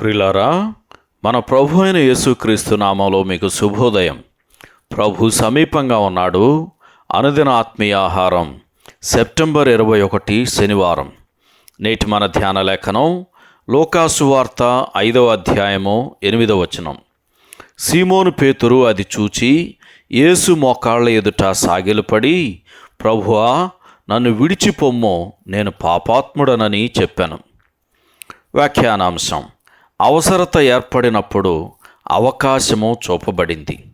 ప్రిలారా మన ప్రభు అయిన యేసుక్రీస్తు నామంలో మీకు శుభోదయం. ప్రభు సమీపంగా ఉన్నాడు. అనుదిన ఆత్మీయ ఆహారం. సెప్టెంబర్ ఇరవై ఒకటి శనివారం. నేటి మన ధ్యాన లేఖనం లోకాసు వార్త ఐదవ అధ్యాయము ఎనిమిదవ వచనం. సీమోను పేతురు అది చూచి యేసు మోకాళ్ళ ఎదుట సాగిలపడి ప్రభువా నన్ను విడిచిపొమ్ము నేను పాపాత్ముడనని చెప్పాను. వ్యాఖ్యానాంశం. అవసరత ఏర్పడినప్పుడు అవకాశము చూపబడింది.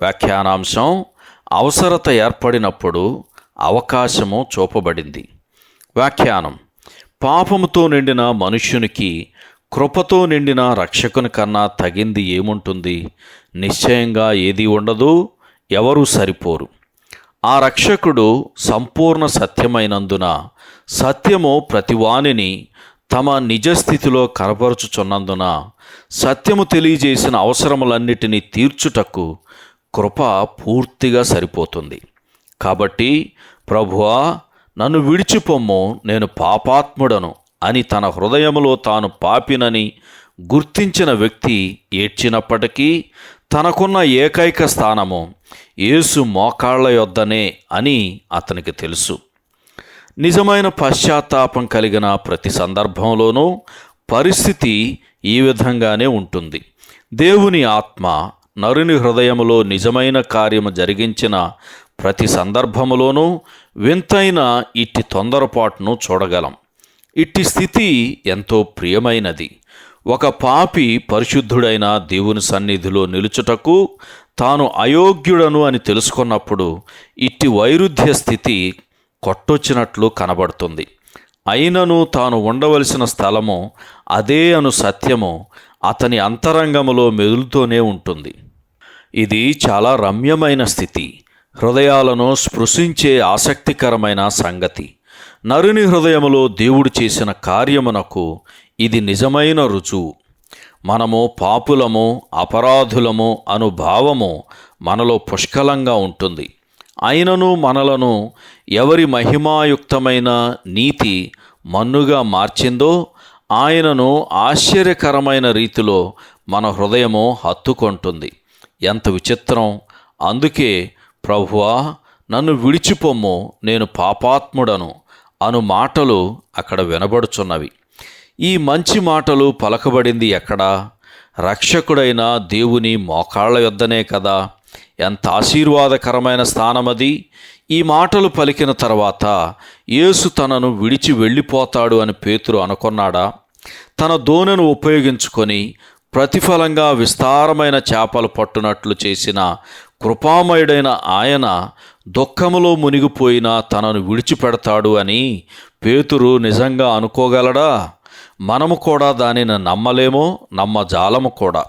వ్యాఖ్యానాంశం అవసరత ఏర్పడినప్పుడు అవకాశము చూపబడింది. వ్యాఖ్యానం పాపముతో నిండిన మనుష్యునికి కృపతో నిండిన రక్షకుని కన్నా తగింది ఏముంటుంది? నిశ్చయంగా ఏది ఉండదు ఎవరూ సరిపోరు. ఆ రక్షకుడు సంపూర్ణ సత్యమైనందున సత్యము ప్రతివానిని తమ నిజస్థితిలో కనపరుచుచున్నందున సత్యము తెలియజేసిన అవసరములన్నిటినీ తీర్చుటకు కృప పూర్తిగా సరిపోతుంది. కాబట్టి ప్రభువా నన్ను విడిచిపొమ్ము నేను పాపాత్ముడను అని తన హృదయములో తాను పాపినని గుర్తించిన వ్యక్తి ఏడ్చినప్పటికీ తనకున్న ఏకైక స్థానము యేసు మోకాళ్ళ యొద్దనే అని అతనికి తెలుసు. నిజమైన పశ్చాత్తాపం కలిగిన ప్రతి సందర్భంలోనూ పరిస్థితి ఈ విధంగానే ఉంటుంది. దేవుని ఆత్మ నరుని హృదయములో నిజమైన కార్యము జరిగించిన ప్రతి సందర్భములోనూ వింతైన ఇట్టి తొందరపాటును చూడగలం. ఇట్టి స్థితి ఎంతో ప్రియమైనది. ఒక పాపి పరిశుద్ధుడైన దేవుని సన్నిధిలో నిలుచుటకు తాను అయోగ్యుడను అని తెలుసుకున్నప్పుడు ఇట్టి వైరుధ్య స్థితి కొట్టొచ్చినట్లు కనబడుతుంది. అయినను తాను ఉండవలసిన స్థలము అదే అను సత్యము అతని అంతరంగములో మెదులుతూనే ఉంటుంది. ఇది చాలా రమ్యమైన స్థితి. హృదయాలను స్పృశించే ఆసక్తికరమైన సంగతి. నరుని హృదయములో దేవుడు చేసిన కార్యమునకు ఇది నిజమైన రుజువు. మనము పాపులము అపరాధులము అను భావము మనలో పుష్కలంగా ఉంటుంది. అయినను మనలను ఎవరి మహిమాయుక్తమైన నీతి మన్నుగా మార్చిందో ఆయనను ఆశ్చర్యకరమైన రీతిలో మన హృదయము హత్తుకొంటుంది. ఎంత విచిత్రం! అందుకే ప్రభువా నన్ను విడిచిపొమ్ము నేను పాపాత్ముడను అను మాటలు అక్కడ వినబడుచున్నవి. ఈ మంచి మాటలు పలకబడింది ఎక్కడా? రక్షకుడైన దేవుని మోకాళ్ళ యొద్దనే కదా? ఎంత ఆశీర్వాదకరమైన స్థానమది ఈ మాటలు పలికిన తర్వాత యేసు తనను విడిచి వెళ్ళిపోతాడు అని పేతురు అనుకున్నాడా? తన దోణను ఉపయోగించుకొని ప్రతిఫలంగా విస్తారమైన చేపలు పట్టునట్లు చేసిన కృపామయుడైన ఆయన దుఃఖములో మునిగిపోయిన తనను విడిచిపెడతాడు అని పేతురు నిజంగా అనుకోగలడా? మనము కూడా దానిని నమ్మలేమో నమ్మజాలము కూడా.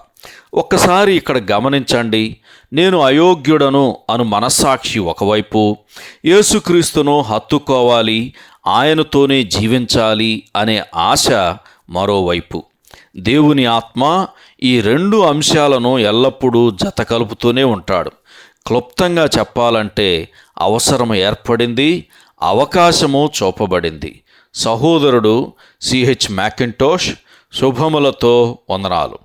ఒక్కసారి ఇక్కడ గమనించండి. నేను అయోగ్యుడను అను మనస్సాక్షి ఒకవైపు. యేసుక్రీస్తును హత్తుకోవాలి. ఆయనతోనే జీవించాలి అనే ఆశ మరోవైపు. దేవుని ఆత్మ ఈ రెండు అంశాలను ఎల్లప్పుడూ జత కలుపుతూనే ఉంటాడు. క్లుప్తంగా చెప్పాలంటే అవసరం ఏర్పడింది అవకాశము చూపబడింది. సహోదరుడు సిహెచ్ మ్యాకింటోష్ శుభములతో వందనాలు.